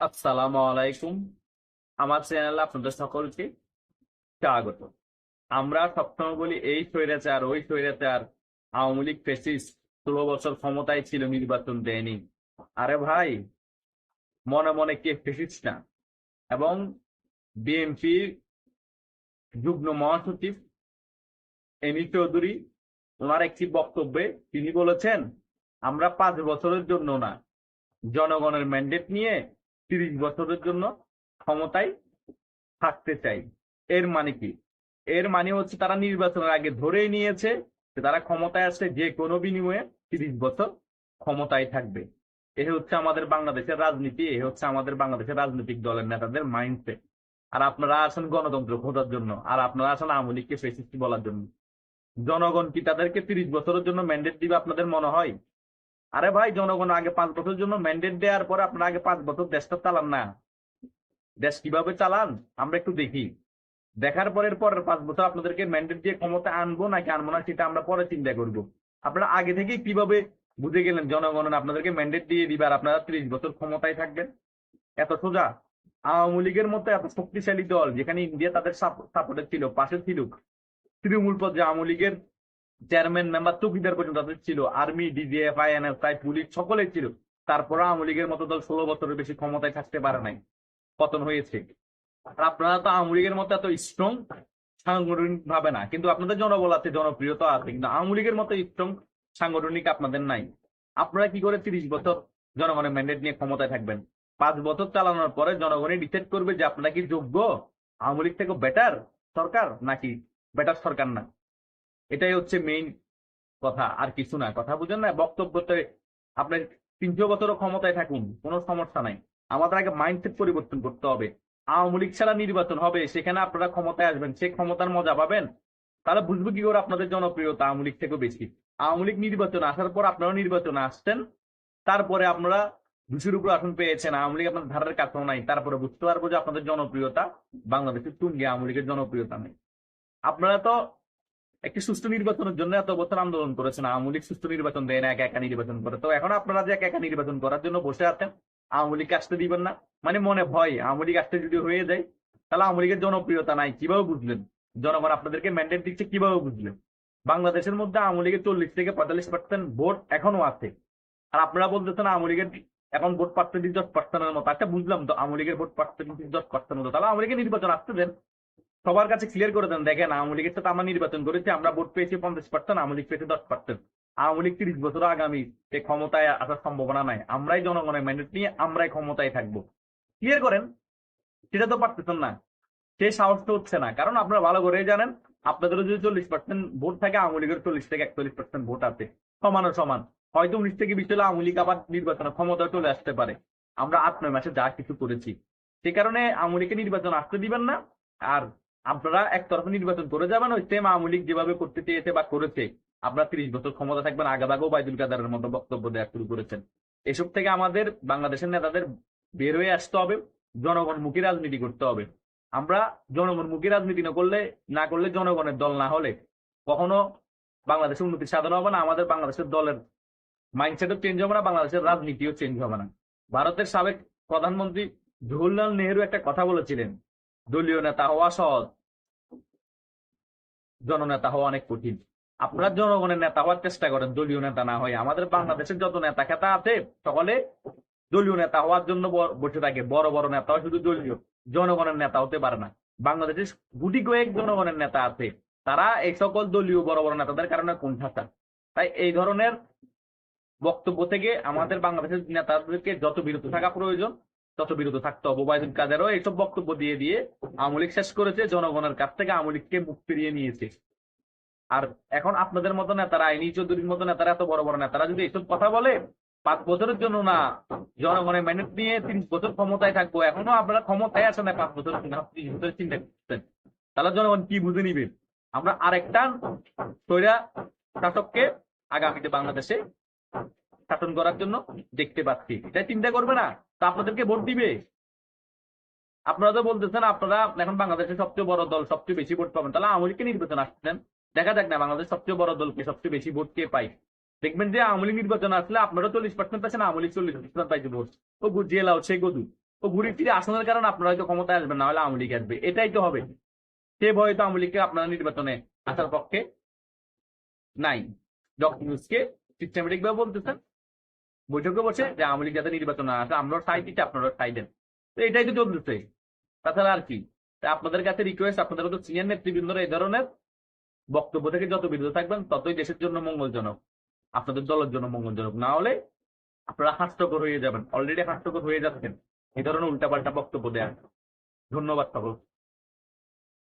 আসসালামু আলাইকুম। আমার চ্যানেলে আপনাদের সকলকে স্বাগত। আমরা সবসময় বলি, এই স্বৈরাচার, ওই স্বৈরাচার আওয়ামী লীগ ফেসিস্ট ষোলো বছর ক্ষমতায় ছিল, নির্বাচন দেয়নি। আরে ভাই, মনে মনে কে ফেসিস্ট না? এবং বিএনপির যুগ্ম মহাসচিব এনি চৌধুরী, ওনার একটি বক্তব্যে তিনি বলেছেন, আমরা পাঁচ বছরের জন্য না, জনগণের ম্যান্ডেট নিয়ে তিরিশ বছরের জন্য ক্ষমতায় থাকতে চাই। এর মানে কি? এর মানে হচ্ছে তারা নির্বাচনের আগে ধরেই নিয়েছে যে তারা ক্ষমতায় আসলে যে কোনো বিনিময়ে তিরিশ বছর ক্ষমতায় থাকবে। এ হচ্ছে আমাদের বাংলাদেশের রাজনীতি, এ হচ্ছে আমাদের বাংলাদেশের রাজনৈতিক দলের নেতাদের মাইন্ডসেট আর আপনারা আছেন গণতন্ত্র খোঁজার জন্য, আর আপনারা আছেন আওয়ামী লীগকে বলার জন্য। জনগণ কি তাদেরকে তিরিশ বছরের জন্য ম্যান্ডেট দিবে আপনাদের মনে হয়? আরে ভাই, জনগণ আগে পাঁচ বছরের জন্য ম্যান্ডেট দেওয়ার পর আপনারা আগে পাঁচ বছর দেশটা চালান না। দেশ কীভাবে চালান, আমরা একটু দেখি। দেখার পরের পরের পাঁচ বছর আপনাদেরকে ম্যান্ডেট দিয়ে ক্ষমতা আনব নাকি আনব না, সেটা আমরা পরে চিন্তা করব। আপনারা আগে থেকেই কীভাবে বুঝে গেলেন, জনগণ আপনাদেরকে ম্যান্ডেট দিয়ে দিবে আর আপনারা ত্রিশ বছর ক্ষমতায় থাকবেন? এত সোজা। আওয়ামী লীগের মতো এত শক্তিশালী দল যেখানে ইন্ডিয়া তাদের সাপোর্টে ছিল, পাশে ছিল। তৃণমূল পর্যায়ে আওয়ামী লীগের চেয়ারম্যান মেম্বার চৌকিদার পর্যন্ত তাদের ছিল। আর্মি ডিজিএফ আইএনএফ পুলিশ সকলেই ছিল। তারপরে আওয়ামী লীগের মতো দল ষোলো বছরের বেশি ক্ষমতায় থাকতে পারে নাই। পতন হয়েছে। আর আপনারা তো আওয়ামী লীগের মতো এত স্ট্রং সাংগঠনিক ভাবে না। কিন্তু আপনাদের জনবল আছে জনপ্রিয়তা আছে। কিন্তু আওয়ামী লীগের মতো স্ট্রং সাংগঠনিক আপনাদের নাই। আপনারা কি করে তিরিশ বছর জনগণের ম্যান্ডেট নিয়ে ক্ষমতায় থাকবেন? পাঁচ বছর চালানোর পরে জনগণই ডিসাইড করবে যে আপনারা কি যোগ্য? আওয়ামী লীগ থেকে বেটার সরকার নাকি বেটার সরকার না? এটাই হচ্ছে মেইন কথা, আর কিছু না। কথা বুঝেন না বক্তব্যতে আপনার তিনশো ক্ষমতায় থাকুন, কোনো সমস্যা নাই। আমাদের আগে মাইন্ডসেট পরিবর্তন করতে হবে। আওয়ামী লীগ ছাড়া নির্বাচন হবে, সেখানে আপনারা ক্ষমতায় আসবেন, সে ক্ষমতার মজা পাবেন। তাহলে বুঝব কি করে আপনাদের জনপ্রিয়তা আওয়ামী লীগ থেকেও বেশি। আওয়ামী লীগ নির্বাচন আসার পর আপনারা নির্বাচনে আসছেন, তারপরে আপনারা দুশোর উপর আসন পেয়েছেন। আওয়ামী লীগ আপনাদের ধারের কাছেও নাই, তারপরে বুঝতে পারব যে আপনাদের জনপ্রিয়তা বাংলাদেশের তুঙ্গে আওয়ামী লীগের জনপ্রিয়তা নেই। আপনারা তো একটি সুষ্ঠু নির্বাচনের জন্য এত বছর আন্দোলন করেছেন, আওয়ামী লীগ সুষ্ঠু নির্বাচন দেয় না, একা একা নির্বাচন করে। তো এখন আপনারা যে একা একা নির্বাচন করার জন্য বসে আছেন, আওয়ামী লীগ আসতে দিবেন না। মানে মনে ভয়, আওয়ামী লীগ আসতে যদি হয়ে যায়, তাহলে আওয়ামী লীগের জনপ্রিয়তা নাই, কীভাবে বুঝলেন? জনগণ আপনাদেরকে ম্যান্ডেট দিচ্ছে, কীভাবে বুঝলেন? বাংলাদেশের মধ্যে আওয়ামী লীগের চল্লিশ থেকে পঁয়তাল্লিশ পার্সেন্ট ভোট এখনও আছে। আর আপনারা বলতেছেন আওয়ামী লীগের এখন ভোট পার্সেন্টেজ দশ পার্সেন্টের মতো। আচ্ছা বুঝলাম তো, আওয়ামী লীগের ভোট পার্সেন্টেজ দশ পার্সেন্ট মতো। তাহলে আওয়ামী লীগের নির্বাচন আসতে দেন। সবার কাছে ক্লিয়ার করে দেন, দেখেন আওয়ামী লীগের সাথে আমরা নির্বাচন করেছি, আমরা ভোট পেয়েছি পঞ্চাশ পার্সেন্ট, আওয়ামী লীগ পেয়েছে দশ পার্সেন্ট। আওয়ামী লীগ তিরিশ বছর আগামী ক্ষমতায় আসার সম্ভাবনা নাই। আমরাই জনগণের ম্যান্ডেট নিয়ে আমরাই ক্ষমতায় থাকব। ক্লিয়ার করেন? সেটা তো পারতেছেন না। সাহস তো হচ্ছে না। কারণ আপনারা ভালো করে জানেন, আপনাদেরও যদি চল্লিশ পার্সেন্ট ভোট থাকে, আওয়ামী লীগের চল্লিশ থেকে একচল্লিশ পার্সেন্ট ভোট আছে। সমানও সমান। হয়তো উনিশ থেকে বিশ হলে আওয়ামী লীগ আবার নির্বাচনে ক্ষমতা চলে আসতে পারে। আমরা আট, নয় মাসে যা কিছু করেছি। সে কারণে আওয়ামী লীগের নির্বাচন আসতে দিবেন না। আর আপনারা একতরফা নির্বাচন করে যাবেন, ওই সেম আওয়ামী লীগ যেভাবে করতে চেয়েছে বা করেছে। আপনারা তিরিশ বছর ক্ষমতা থাকবেন আগাদাগও বাইদুল কাদারের মতো বক্তব্য দেওয়া শুরু করেছেন। এসব থেকে আমাদের বাংলাদেশের নেতাদের বের হয়ে আসতে হবে জনগণমুখী রাজনীতি করতে হবে। আমরা জনগণমুখী রাজনীতি না করলে না করলে জনগণের দল না হলে। কখনো বাংলাদেশের উন্নতি সাধন হবে না, আমাদের বাংলাদেশের দলের মাইন্ডসেটও চেঞ্জ হবে না, বাংলাদেশের রাজনীতিও চেঞ্জ হবে না। ভারতের সাবেক প্রধানমন্ত্রী জওহরলাল নেহরু একটা কথা বলেছিলেন, দলীয় নেতা হওয়া সহজ জননেতা হওয়া অনেক কঠিন। আপনারা জনগণের নেতা হওয়ার চেষ্টা করেন, দলীয় নেতা না হয়ে। আমাদের বাংলাদেশের যত নেতা খেতা আছে, সকলে দলীয় নেতা হওয়ার জন্য বসে থাকে। বড় বড় নেতা শুধু দলীয়। জনগণের নেতা হতে পারে না। বাংলাদেশের গুটি কয়েক জনগণের নেতা আছে। তারা এই সকল দলীয় বড় বড় নেতাদের কারণে কোণঠাসা। তাই এই ধরনের বক্তব্য থেকে আমাদের বাংলাদেশের নেতাদেরকে যত বিরত থাকা প্রয়োজন তত বিরত থাকতে হবে। ওবায়দুল কাদেরও এইসব বক্তব্য দিয়ে দিয়ে আমলিক শেষ করেছে, জনগণের কাছ থেকে আওয়ামী লীগকে মুখ ফিরিয়ে নিয়েছে। আর এখন আপনাদের মতো নেতারা আইনি চৌধুরীর মতো নেতারা, এত বড় বড় নেতারা যদি এইসব কথা বলে, পাঁচ বছরের জন্য না, জনগণের ম্যান্ডেট নিয়ে তিরিশ বছর ক্ষমতায় থাকব, এখনও আপনারা ক্ষমতায় আসেন না পাঁচ বছর তিরিশ বছর চিন্তা করতেন তাহলে জনগণ কি বুঝে নিবে? আমরা আরেকটা তৈরা শাসককে আগামীতে বাংলাদেশে শাসন করার জন্য দেখতে পাচ্ছি। এটা চিন্তা করবে না, তা আপনাদেরকে ভোট দিবে। আপনারা তো বলতেছেন, আপনারা এখন বাংলাদেশের সবচেয়ে বড় দল, সবচেয়ে বেশি ভোট পাবেন। তাহলে আওয়ামী লীগকে নির্বাচন আসছেন। দেখা যাক না, বাংলাদেশ সবচেয়ে বড় দলকে সবচেয়ে বেশি ভোট কে পাই দেখবেন যে আওয়ামী লীগ নির্বাচন আসলে আপনারা চল্লিশ পার্সেন্ট পাচ্ছেন, আওয়ামী লীগ চল্লিশ পার্সেন্ট পাইছে ভোট। ও গুজিয়ে লাও সে গদু। ও ঘুরে ফিরে আসনের কারণে আপনারা হয়তো ক্ষমতায় আসবেন না হলে আওয়ামী লীগ আসবে। এটাই তো হবে। সে ভয়ে তো আওয়ামী লীগকে আপনারা নির্বাচনে আসার পক্ষে নাই। ডক্টর নিউজকে সিস্টেমেটিক ভাবে বলতেছেন। বৈঠকে বসে যে আওয়ামী লীগ যাতে নির্বাচনে আসে আমরা সাই দিচ্ছি আপনারা সাই দেন। তো এটাই তো চলতেছে। তাছাড়া আর কি? আপনাদের কাছে রিকোয়েস্ট আপনাদের মতো সিনিয়র নেতৃবৃন্দরা এই ধরনের বক্তব্য থেকে যত বিরত থাকবেন, ততই দেশের জন্য মঙ্গলজনক, আপনাদের দলের জন্য মঙ্গলজনক। না হলে আপনারা হাস্যকর হয়ে যাবেন অলরেডি হাস্যকর হয়ে যাচ্ছেন। এই ধরনের উল্টাপাল্টা বক্তব্য দেয়া। ধন্যবাদ সকল